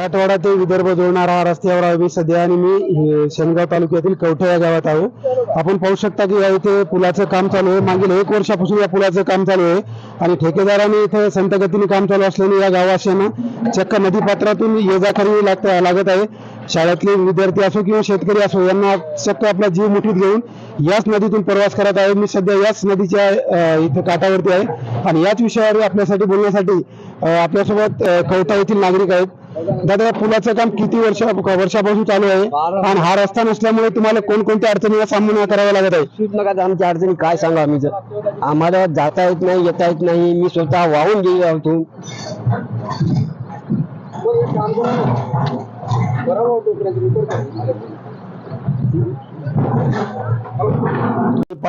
मराठवाडा ते विदर्भ जोडणारा हा रस्त्यावर आहे मी सध्या आणि मी हे, शेनगाव तालुक्यातील कवठे या गावात आहो. आपण पाहू शकता की या इथे पुलाचं काम चालू आहे. मागील एक वर्षापासून या पुलाचं काम चालू आहे. आणि ठेकेदाराने इथे संत गतीने काम चालू असल्याने या गावाशांना चक्क नदीपात्रातून ये जा करावी लागत लागत आहे. शाळेतले विद्यार्थी असो किंवा शेतकरी असो यांना चक्क आपला जीव मुठीत घेऊन याच नदीतून प्रवास करत आहे. मी सध्या याच नदीच्या इथं इथे काठावरती आहे. आणि याच विषयावर आपल्यासाठी बोलण्यासाठी आपल्यासोबत कवठा येथील नागरिक आहेत. दादा या पुलाचं काम किती वर्ष वर्षापासून चालू आहे? आणि हा रस्ता नसल्यामुळे तुम्हाला कोणकोणत्या अडचणीचा सामना करावा लागत आहे? नका आमच्या अडचणी काय सांगा आम्ही जर? आम्हाला जाता येत नाही येता येत नाही. मी स्वतः वाहून गेलो होतो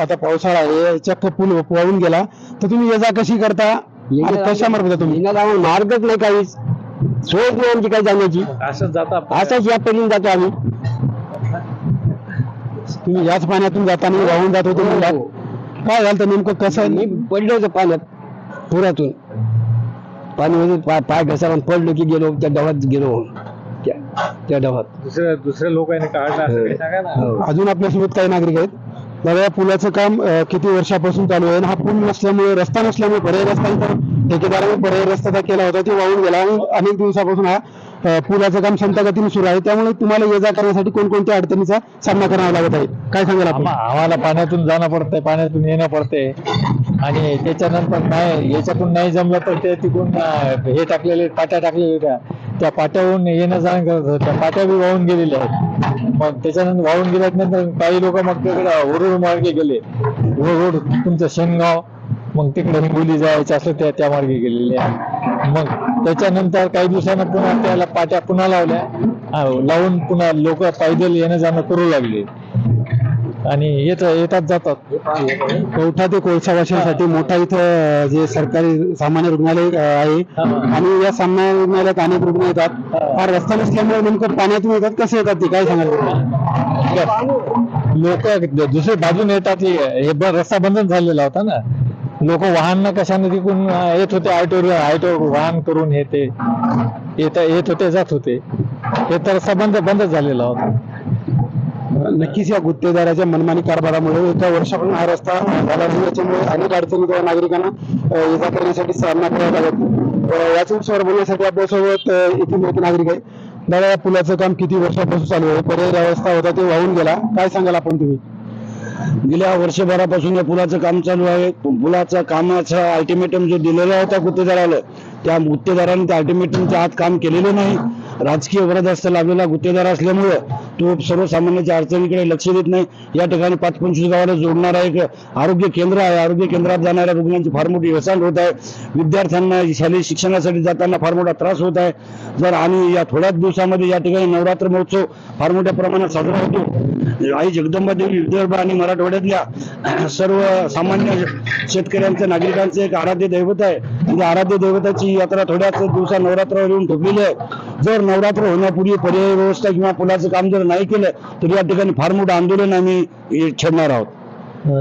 आता पावसाळा आहे चक्क पूल वाहून गेला. तर तुम्ही ये जा कशी करता? कशा मार्ग तुम्ही? मार्गच नाही काही सोयच नाही आमची काही जाण्याची. असंच जाता असाच या पडून जातो आम्ही. तुम्ही याच पाण्यातून जाताना वाहून जात होते म्हणलात. काय झालं नेमकं? कसं? मी पडलो होतो पाण्यात पुरातून. पाणी पाय पाय आणि पडलो की गेलो त्या डबात गेलो. त्या त्या डबात दुसऱ्या दुसऱ्या लोकांनी काढला असं काही सांगा ना. हो. अजून आपल्यासोबत काही नागरिक आहेत? दादा या पुलाचं काम अं, किती वर्षापासून चालू आहे? आणि हा पूल नसल्यामुळे रस्ता नसल्यामुळे पर्याय रस्ता इथं ठेकेदाराने पर्याय रस्ता केला होता ते वाहून गेला. आणि अनेक दिवसापासून हा पुलाचं काम संत सुरू आहे. त्यामुळे तुम्हाला ये जा करण्यासाठी कोणकोणत्या अडचणीचा सामना करावा लागत आहे? काय सांगाल आपण? आम्हाला पाण्यातून जाणं पडतंय पाण्यातून येणं पडतंय. आणि त्याच्यानंतर नाही याच्यातून नाही जमलं तर ते तिकडून हे टाकलेले पाट्या टाकलेल्या त्या त्या पाट्यावरून येणं जाणं करत होतं. त्या पाट्या बी वाहून गेलेल्या आहेत. मग त्याच्यानंतर वाहून गेल्यानंतर काही लोक मग तिकडे वरुड मार्गे गेले. वरुड तुमचं शेनगाव मग तिकडे हिंगोली जायचं असं त्या त्या मार्गे गेलेले आहे. मग त्याच्यानंतर काही दिवसानं पुन्हा त्याला पाट्या पुन्हा लावल्या. अं, लावून पुन्हा लोक पैदल येणं जाणं करू लागले. आणि येत येतात जातात. कवठा ते कोळसा वाशिमसाठी मोठा इथं जे सरकारी सामान्य रुग्णालय आहे. आणि या सामान्य रुग्णालयात अनेक रुग्ण येतात. हा. रस्ता नसल्यामुळे नेमकं पाण्यातून येतात कसे येतात ते? काय सांगाल लोक दुसऱ्या बाजून येतात हे हे रस्ता बंदच झालेला होता ना. लोक वाहन कशाने तिकून येत होते आयटो आयटो वाहन करून येते येता येत येत होते जात होते. हे तर संबंध बंद बंदच झालेला होता. नक्कीच या गुत्तेदाराच्या मनमानी कारभारामुळे एका वर्षापासून हा रस्ता झाला नाही. याच्यामुळे अनेक अडचणी त्या नागरिकांना अ, ये जा करण्यासाठी सामना करावा लागत याच विषयावर बोलण्यासाठी आपल्यासोबत येथील एक नागरिक आहे. दादा या पुलाचं काम किती वर्षापासून चालू आहे? पर्याय व्यवस्था होता ते वाहून गेला. काय सांगाल आपण तुम्ही? गेल्या वर्षभरापासून या पुलाचं काम चालू आहे. पुलाचा कामाचा अल्टिमेटम जो दिलेला होता गुत्तेदाराला त्या गुत्तेदाराने त्या अल्टिमेटमच्या आत काम केलेलं नाही. राजकीय वरदहस्त लाभलेला गुत्तेदार असल्यामुळं तो सर्वसामान्यांच्या अडचणीकडे लक्ष देत नाही. या ठिकाणी पाच पंचवीस गावाला जोडणारा एक आरोग्य केंद्र आहे. आरोग्य केंद्रात जाणाऱ्या रुग्णांची फार मोठी व्यसन होत आहे. विद्यार्थ्यांना शालेय शिक्षणासाठी जाताना फार मोठा त्रास होत आहे. जर आणि या थोड्याच दिवसामध्ये या ठिकाणी नवरात्र महोत्सव फार मोठ्या प्रमाणात साजरा होतो. आई जगदंबा देवी विदर्भ आणि मराठवाड्यातल्या सर्व सामान्य शेतकऱ्यांचं नागरिकांचं एक आराध्य दैवत आहे. आणि आराध्य दैवताची यात्रा थोड्याच दिवसा नवरात्रावर येऊन ठोकलेली आहे. जर नवरात्र होण्यापूर्वी पर्यायी व्यवस्था किंवा पुलाचं काम जर नाही केलं तर या ठिकाणी फार मोठं आंदोलन आम्ही छेडणार आहोत.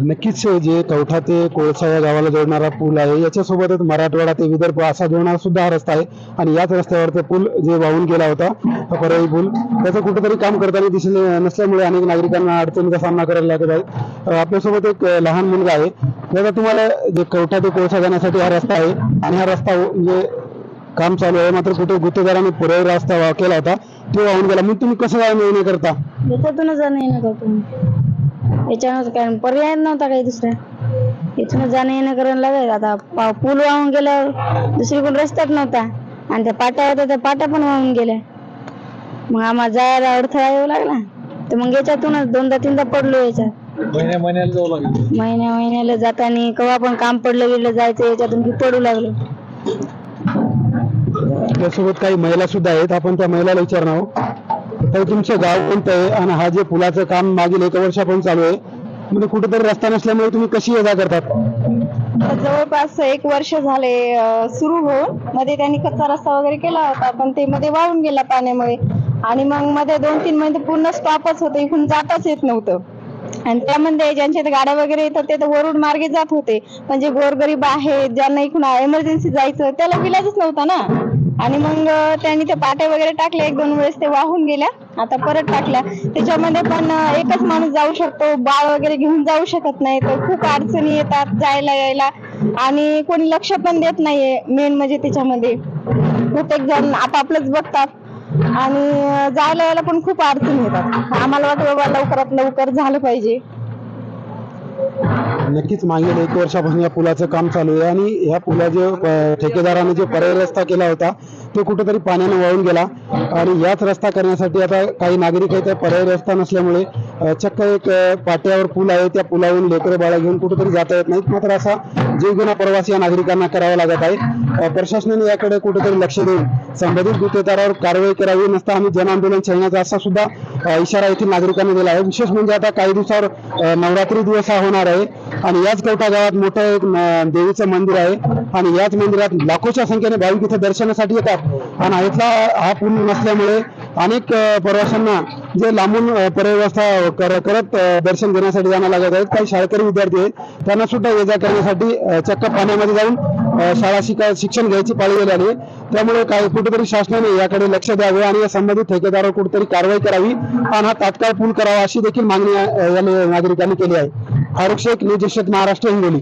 नक्कीच जे कवठा ते कोळसा या गावाला जोडणारा पूल आहे याच्यासोबतच मराठवाडा ते विदर्भ असा जोडणारा सुद्धा हा रस्ता आहे. आणि याच रस्त्यावर ते पूल जे वाहून गेला होता पर्यायी पूल त्याचं कुठेतरी काम करताना दिसले नसल्यामुळे अनेक नागरिकांना अडचणीचा सामना करायला लागत आहे. आपल्यासोबत एक लहान मुलगा आहे. त्याचा तुम्हाला जे कवठा ते कोळसा जाण्यासाठी हा रस्ता आहे आणि हा रस्ता म्हणजे काम चालू आहे. मात्र कुठे गुत्तेदाराने पुरवठा रस्ता वा- केला होता तो वाहून गेला. मग तुम्ही कसं काय निर्णय करता? याच्यातूनच जाणं येणं करतो याच्यानं काय पर्याय नव्हता काही दुसऱ्या याच्यानं जाणं येणं करायला लागेल. आता पा- पूल वाहून गेल्यावर दुसरीकडून रस्ताच नव्हता. आणि त्या पाट्या होत्या त्या पाट्या पण वाहून गेल्या. मग आम्हाला जायला अडथळा येऊ लागला. तर मग याच्यातूनच दोनदा तीनदा पडलो याच्यात. महिन्या महिन्याला जाऊ लागले. महिन्या महिन्याला जाताना केव्हा पण काम पडलं गेलं जायचं याच्यातून की पडू लागलो. त्यासोबत काही महिला सुद्धा आहेत. आपण त्या महिलाला विचारणार आहोत. तर तुमचं गाव कोणतं आहे? आणि हा जे पुलाचं काम मागील एका वर्षापासून चालू आहे. म्हणजे कुठेतरी रस्ता नसल्यामुळे तुम्ही कशी ये करतात? जवळपास एक वर्ष झाले सुरू होऊन. मध्ये त्यांनी कच्चा रस्ता वगैरे केला होता पण ते मध्ये वाळून गेला पाण्यामुळे. आणि मग मध्ये दोन तीन महिने पूर्ण स्टॉपच होतं. इकडून जाताच येत नव्हतं. आणि त्यामध्ये ज्यांच्या गाड्या वगैरे येतात ते तर वरुड मार्गे जात होते. पण जे गोरगरीब आहेत ज्यांना इकडून एमर्जन्सी जायचं त्याला विलाजच नव्हता ना. आणि मग त्यांनी ते पाट्या वगैरे टाकल्या एक दोन वेळेस ते वाहून गेल्या आता परत टाकल्या. त्याच्यामध्ये पण एकच माणूस जाऊ शकतो बाळ वगैरे घेऊन जाऊ शकत नाही तर खूप अडचणी येतात जायला यायला. आणि कोणी लक्ष पण देत नाहीये मेन म्हणजे त्याच्यामध्ये. प्रत्येक जण आपापलंच बघतात. आणि जायला यायला पण खूप अडचणी येतात. आम्हाला वाटतं बाबा लवकरात लवकर झालं पाहिजे. नक्कीच मागील एक वर्षापासून या पुलाचं काम चालू आहे आणि या पुलाचे ठेकेदाराने जो पर्याय रस्ता केला होता तो कुठेतरी पाण्याने वाहून गेला. आणि याच रस्ता करण्यासाठी आता काही नागरिक आहेत त्या पर्याय रस्ता नसल्यामुळे चक्क एक पाट्यावर पूल आहे त्या पुलावरून लेकरं बाळा घेऊन कुठेतरी जाता येत नाहीत. मात्र असा जीवघेणा प्रवास या नागरिकांना करावा लागत आहे. प्रशासनाने याकडे कुठेतरी लक्ष देऊन संबंधित गुत्तेदारावर कारवाई करावी नसता आम्ही जनआंदोलन छेडण्याचा असा सुद्धा इशारा येथील नागरिकांनी दिला आहे. विशेष म्हणजे आता काही दिवसावर नवरात्री दिवस हा होणार आहे. आणि याच कवठा गावात मोठं एक देवीचं मंदिर आहे. आणि याच मंदिरात लाखोच्या संख्येने भाविक इथे दर्शनासाठी येतात. आणि इथला हा पूल नसल्यामुळे अनेक प्रवाशांना जे लांबून पर्यवस्था करत दर्शन घेण्यासाठी जाणं लागत आहेत. काही शाळकरी विद्यार्थी आहेत. त्यांना सुद्धा ये जा करण्यासाठी चक्क पाण्यामध्ये जाऊन शाळा शिका शिक्षण घ्यायची पाळी गेली आहे. त्यामुळे काही कुठेतरी शासनाने याकडे लक्ष द्यावे आणि या संबंधित ठेकेदारावर कुठेतरी कारवाई करावी आणि हा तात्काळ पूल करावा अशी देखील मागणी या नागरिकांनी केली आहे. फारुख शेख न्यूज महाराष्ट्र हिंगोली.